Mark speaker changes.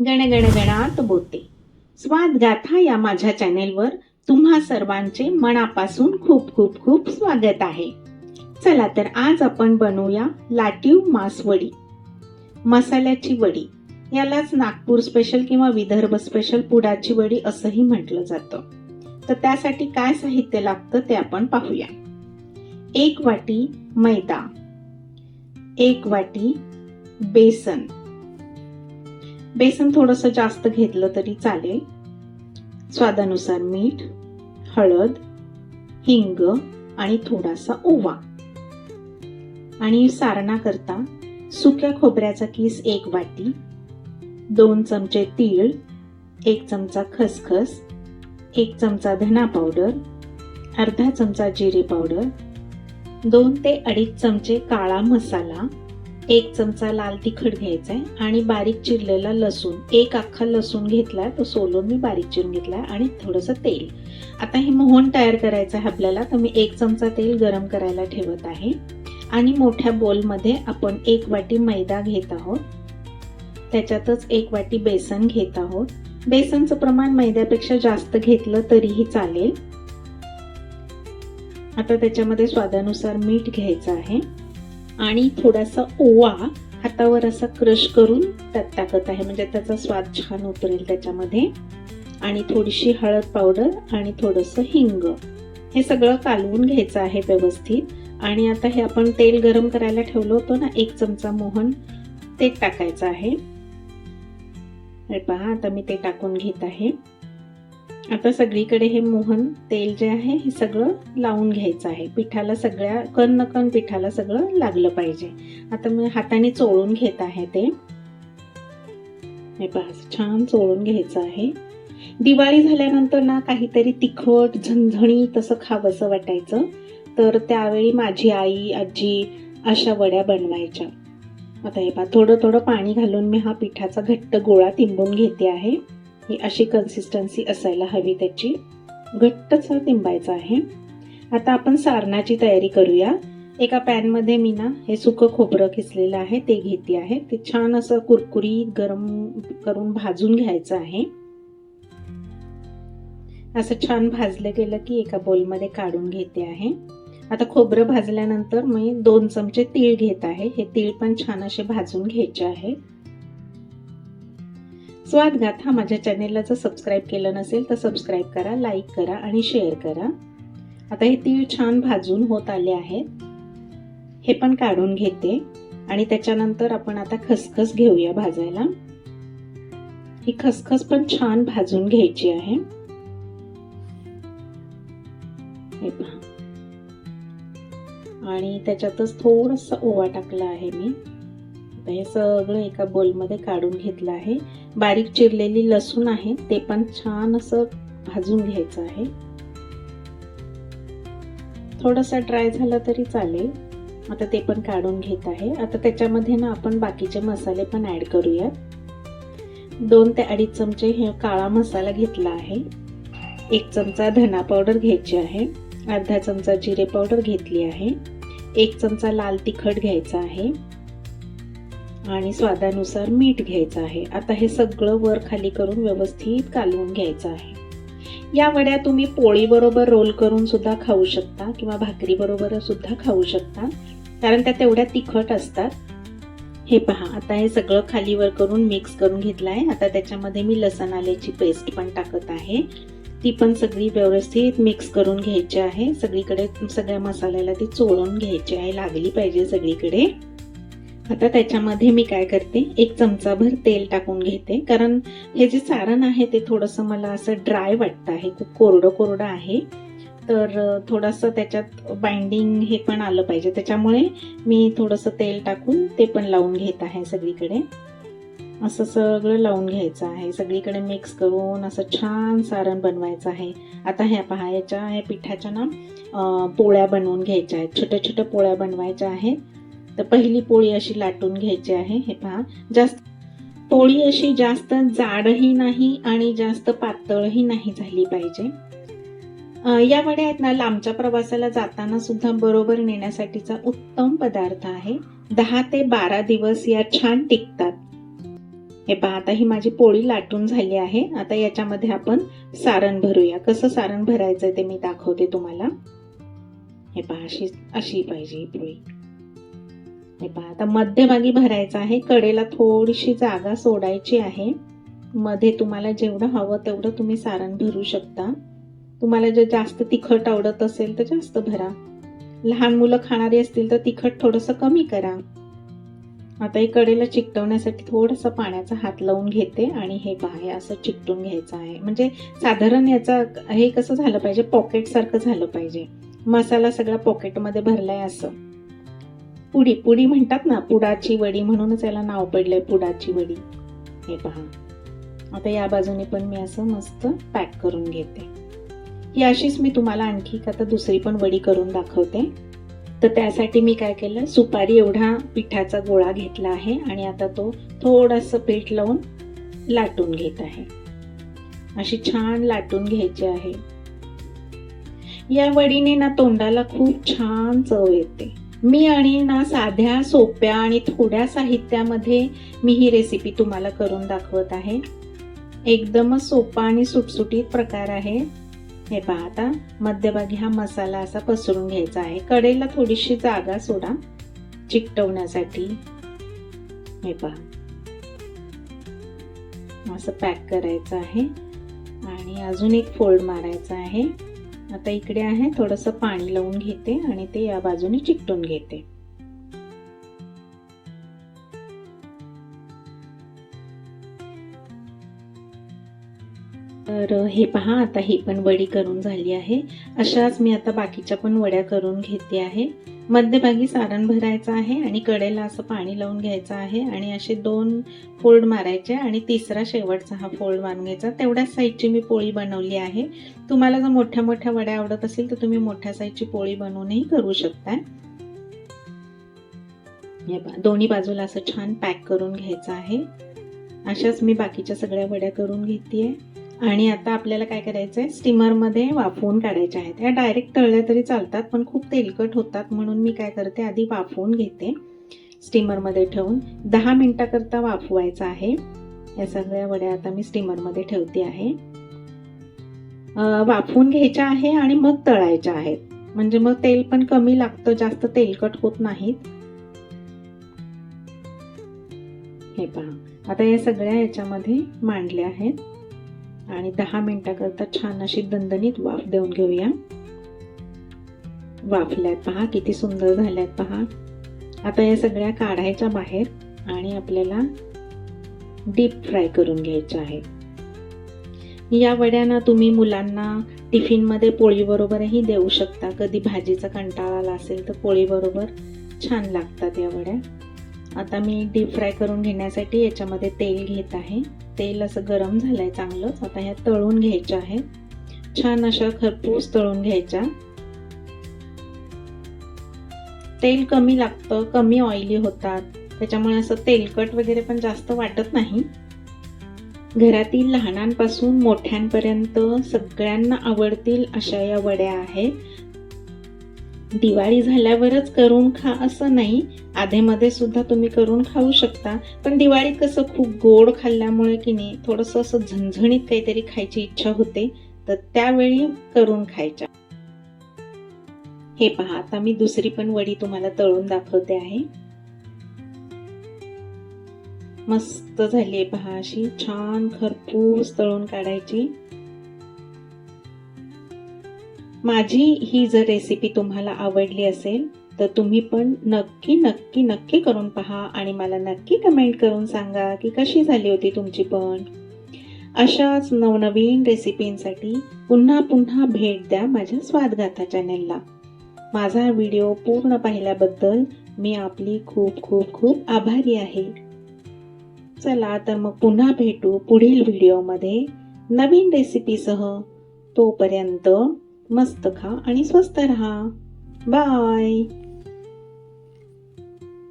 Speaker 1: गण गणात बोते स्वाद गाथा या माझ्या चॅनेलवर तुम्हा सर्वांचे मनापासून खूप खूप खूप स्वागत आहे. चला तर आज आपण बनवूया लाटीव मासवडी मसाल्याची वडी. यालाच नागपूर स्पेशल किंवा विदर्भ स्पेशल पुडाची वडी असंही म्हटलं जातं. तर त्यासाठी काय साहित्य लागतं ते आपण पाहूया. एक वाटी मैदा. एक वाटी बेसन. बेसन थोडंसं जास्त घेतलं तरी चालेल. स्वादानुसार मीठ हळद हिंग आणि थोडासा ओवा. आणि सारणाकरता सुक्या खोबऱ्याचा किस एक वाटी दोन चमचे तीळ एक चमचा खसखस एक चमचा धना पावडर अर्धा चमचा जिरे पावडर दोन ते अडीच चमचे काळा मसाला एक चमचा लाल तिखट घ्यायचा आहे आणि बारीक चिरलेला लसूण. एक अख्खा लसूण घेतला तो सोलून मी बारीक चिरून घेतला आणि थोडंसं तेल. आता हे मोहन तयार करायचं आहे आपल्याला तर मी एक चमचा तेल गरम करायला ठेवत आहे. आणि मोठ्या बोलमध्ये आपण एक वाटी मैदा घेत आहोत. त्याच्यातच एक वाटी बेसन घेत आहोत. बेसनचं प्रमाण मैद्यापेक्षा जास्त घेतलं तरीही चालेल. आता त्याच्यामध्ये स्वादानुसार मीठ घ्यायचं आहे. आणि थोडासा ओवा हातावर असा क्रश करून त्यात टाकत आहे. म्हणजे त्याचा स्वाद छान उतरेल त्याच्यामध्ये. आणि थोडीशी हळद पावडर आणि थोडंसं हिंग. हे सगळं कालवून घ्यायचं आहे व्यवस्थित. आणि आता हे आपण तेल गरम करायला ठेवलं होतं ना एक चमचा मोहन ते टाकायचं आहे. पहा आता मी ते टाकून घेत आहे. आता सगळीकडे हे मोहन तेल जे आहे हे सगळं लावून घ्यायचं आहे. पिठाला सगळ्या कण न कण पिठाला सगळं लागलं पाहिजे. आता मी हाताने चोळून घेत आहे ते. हे पहा छान चोळून घ्यायचं आहे. दिवाळी झाल्यानंतर ना काहीतरी तिखट झणझणी तसं खावंसं वाटायचं. तर त्यावेळी माझी आई आजी अशा वड्या बनवायच्या. आता हे पहा थोडं थोडं पाणी घालून मी हा पिठाचा घट्ट गोळा तिंबून घेते आहे. ही अशी कन्सिस्टन्सी असायला हवी त्याची. घट्टच तिंबायचा आहे. आता आपण सारणाची तयारी करूया. एका पॅनमध्ये मी ना हे सुकं खोबरं किसलेलं आहे ते घेते आहे. ते छान असं कुरकुरीत गरम करून भाजून घ्यायचं आहे. असं छान भाजलं गेलं की एका बोलमध्ये काढून घेते आहे. आता खोबरं भाजल्यानंतर मी दोन चमचे तीळ घेत आहे. हे तीळ पण छान असे भाजून घ्यायचे आहे. स्वादगाथा माझ्या चॅनेलला जर सबस्क्राईब केलं नसेल तर सबस्क्राईब करा लाईक करा आणि शेअर करा. आता हे तीळ छान भाजून होत आले आहेत. हे पण काढून घेते. आणि त्याच्यानंतर आपण आता खसखस घेऊया भाजायला. ही खसखस पण छान भाजून घ्यायची आहे. हे पहा. आणि त्याच्यातच थोडंसं ओवा टाकला आहे मी. आता हे सगळं एका बोलमध्ये काढून घेतलं आहे. बारीक चिरलेली लसूण आहे ते पण छान असं भाजून घ्यायचं आहे. थोडंसं ड्राय झाला तरी चालेल. आता ते पण काढून घेत आहे. आता त्याच्यामध्ये ना आपण बाकीचे मसाले पण ॲड करूयात. दोन ते अडीच चमचे हे काळा मसाला घेतला आहे. एक चमचा धना पावडर घ्यायची आहे. अर्धा चमचा जिरे पावडर घेतली आहे. एक चमचा लाल तिखट घ्यायचा आहे. आणि स्वादानुसार मीठ घ्यायचं आहे. आता हे सगळं वर खाली करून व्यवस्थित कालवून घ्यायचं आहे. या वड्या तुम्ही पोळीबरोबर रोल करून सुद्धा खाऊ शकता किंवा भाकरीबरोबर सुद्धा खाऊ शकता. कारण त्या तेवढ्या तिखट असतात. हे पहा आता हे सगळं खालीवर करून मिक्स करून घेतलं आहे आता त्याच्यामध्ये मी लसण आल्याची पेस्ट पण टाकत आहे. ती पण सगळी व्यवस्थित मिक्स करून घ्यायची आहे. सगळीकडे सगळ्या मसाल्याला ती चोळून घ्यायची आहे. लागली पाहिजे सगळीकडे. आता त्याच्यामध्ये मी काय करते एक चमचाभर तेल टाकून घेते. कारण हे जे सारण आहे ते थोडंसं मला असं ड्राय वाटतं आहे खूप कोरडं कोरडं आहे. तर थोडंसं त्याच्यात बाइंडिंग हे पण आलं पाहिजे. त्याच्यामुळे मी थोडंसं तेल टाकून ते पण लावून घेत आहे सगळीकडे. असं सगळं लावून घ्यायचं आहे. सगळीकडे मिक्स करून असं छान सारण बनवायचं आहे. आता ह्या पहा याच्या ह्या पिठाच्या ना पोळ्या बनवून घ्यायच्या आहेत. छोट्या छोट्या पोळ्या बनवायच्या आहेत. तर पहिली पोळी अशी लाटून घ्यायची आहे हे पहा. जास्त पोळी अशी जास्त जाडही नाही आणि जास्त पातळही नाही झाली पाहिजे. या वड्या आहेत ना लांबच्या प्रवासाला जाताना सुद्धा बरोबर नेण्यासाठीचा उत्तम पदार्थ आहे. दहा ते बारा दिवस या छान टिकतात. हे पहा आता ही माझी पोळी लाटून झाली आहे. आता याच्यामध्ये आपण सारण भरूया. कसं सारण भरायचं ते मी दाखवते तुम्हाला. हे पहा अशी अशी पाहिजे ही पोळी. हे पहा. आता मध्यभागी भरायचं आहे. कडेला थोडीशी जागा सोडायची आहे. मध्ये तुम्हाला जेवढं हवं तेवढं तुम्ही सारण भरू शकता. तुम्हाला जर जास्त तिखट आवडत असेल तर जास्त भरा. लहान मुलं खाणारी असतील तर तिखट थोडंसं कमी करा. आता हे कडेला चिकटवण्यासाठी थोडंसं पाण्याचा हात लावून घेते आणि हे बाहे असं चिकटून घ्यायचं आहे. म्हणजे साधारण याचा हे कसं झालं पाहिजे? पॉकेट सारखं झालं पाहिजे. मसाला सगळा पॉकेटमध्ये भरलाय असं. पुडी पुडी म्हणतात ना पुडाची वडी म्हणूनच याला नाव पडलंय पुडाची वडी. हे पहा. आता या बाजूने पण मी असं मस्त पॅक करून घेते. ही अशीच मी तुम्हाला आणखी आता दुसरी पण वडी करून दाखवते. तर त्यासाठी मी काय केलं सुपारी एवढा पिठाचा गोळा घेतला आहे आणि आता तो थोडंसं पीठ लावून लाटून घेत आहे. अशी छान लाटून घ्यायची आहे. या वडीने ना तोंडाला खूप छान चव येते. मी आणि ना साध्या सोप्या आणि थोड्या साहित्यामध्ये मी ही रेसिपी तुम्हाला करून दाखवत आहे. एकदमच सोपा आणि सुटसुटीत प्रकार आहे. हे पहा आता मध्यभागी हा मसाला असा पसरून घ्यायचा आहे. कडेला थोडीशी जागा सोडा चिकटवण्यासाठी. हे पहा. असं पॅक करायचं आहे. आणि अजून एक फोल्ड मारायचा आहे. आता इकडे आहे थोडंसं पाणी लावून घेते आणि ते या बाजूने चिकटून घेते. तर हे पहा आता ही पण वडी करून झाली आहे. अशाच मी आता बाकीच्या पण वड्या करून घेते आहे. मध्यभागी सारण भरायचं आहे आणि कडेला असं पाणी लावून घ्यायचं आहे आणि असे दोन फोल्ड मारायचे आणि तिसरा शेवटचा हा फोल्ड मारून घ्यायचा तेवढ्याच साईजची मी पोळी बनवली आहे. तुम्हाला जर मोठ्या मोठ्या वड्या आवडत असेल तर तुम्ही मोठ्या साईजची पोळी बनवूनही करू शकता. दोन्ही बाजूला असं छान पॅक करून घ्यायचं आहे. अशाच मी बाकीच्या सगळ्या वड्या करून घेते आणि आता आपल्याला काय करायचं आहे स्टीमरमध्ये वाफवून काढायच्या आहेत. ह्या डायरेक्ट तळल्या तरी चालतात पण खूप तेलकट होतात. म्हणून मी काय करते आधी वाफवून घेते स्टीमरमध्ये ठेवून. दहा मिनटाकरता वाफवायचं आहे. या सगळ्या वड्या आता मी स्टीमरमध्ये ठेवते आहे. वाफवून घ्यायच्या आहे आणि मग तळायच्या आहेत. म्हणजे मग तेल पण कमी लागतं जास्त तेलकट होत नाहीत. हे पहा. आता या सगळ्या याच्यामध्ये मांडल्या आहेत. आणि दहा मिनिटाकरता छान अशी दणदणीत वाफ देऊन घेऊया. वाफल्यात पहा किती सुंदर झाल्यात पहा. आता या सगळ्या काढायच्या बाहेर आणि आपल्याला डीप फ्राय करून घ्यायच्या आहे. या वड्यांना तुम्ही मुलांना टिफिनमध्ये पोळीबरोबरही देऊ शकता. कधी भाजीचा कंटाळा आला असेल तर पोळीबरोबर छान लागतात या वड्या. आता मी डीप फ्राय करून घेण्यासाठी याच्यामध्ये तेल घेत आहे. तेल असं गरम झालंय चांगलंच. आता ह्या तळून घ्यायच्या आहेत. छान अशा खरपूस तळून घ्यायच्या. तेल कमी लागतं कमी ऑइली होतात. त्याच्यामुळे असं तेलकट वगैरे पण जास्त वाटत नाही. घरातील लहानांपासून मोठ्यांपर्यंत सगळ्यांना आवडतील अशा या वड्या आहेत. दिवाळी झाल्यावरच करून खा असं नाही. आधेमध्ये सुद्धा तुम्ही करून खाऊ शकता. पण दिवाळीत कसं खूप गोड खाल्ल्यामुळे की नाही थोडंसं असं झणझणीत काहीतरी खायची इच्छा होते तर त्यावेळी करून खायच्या. हे पहा आता मी दुसरी पण वडी तुम्हाला तळून दाखवते आहे. मस्त झाली आहे पहा अशी छान खरपूस तळून काढायची. माझी ही जर रेसिपी तुम्हाला आवडली असेल तर तुम्ही पण नक्की नक्की नक्की करून पहा आणि मला नक्की कमेंट करून सांगा की कशी झाली होती तुमची पण. अशाच नवनवीन रेसिपींसाठी पुन्हा पुन्हा भेट द्या माझ्या स्वादगाथा चॅनेलला माझा व्हिडिओ पूर्ण पाहिल्याबद्दल मी आपली खूप खूप खूप आभारी आहे. चला तर मग पुन्हा भेटू पुढील व्हिडिओमध्ये नवीन रेसिपीसह तोपर्यंत मस्त खा आणि स्वस्त रहा. बाय.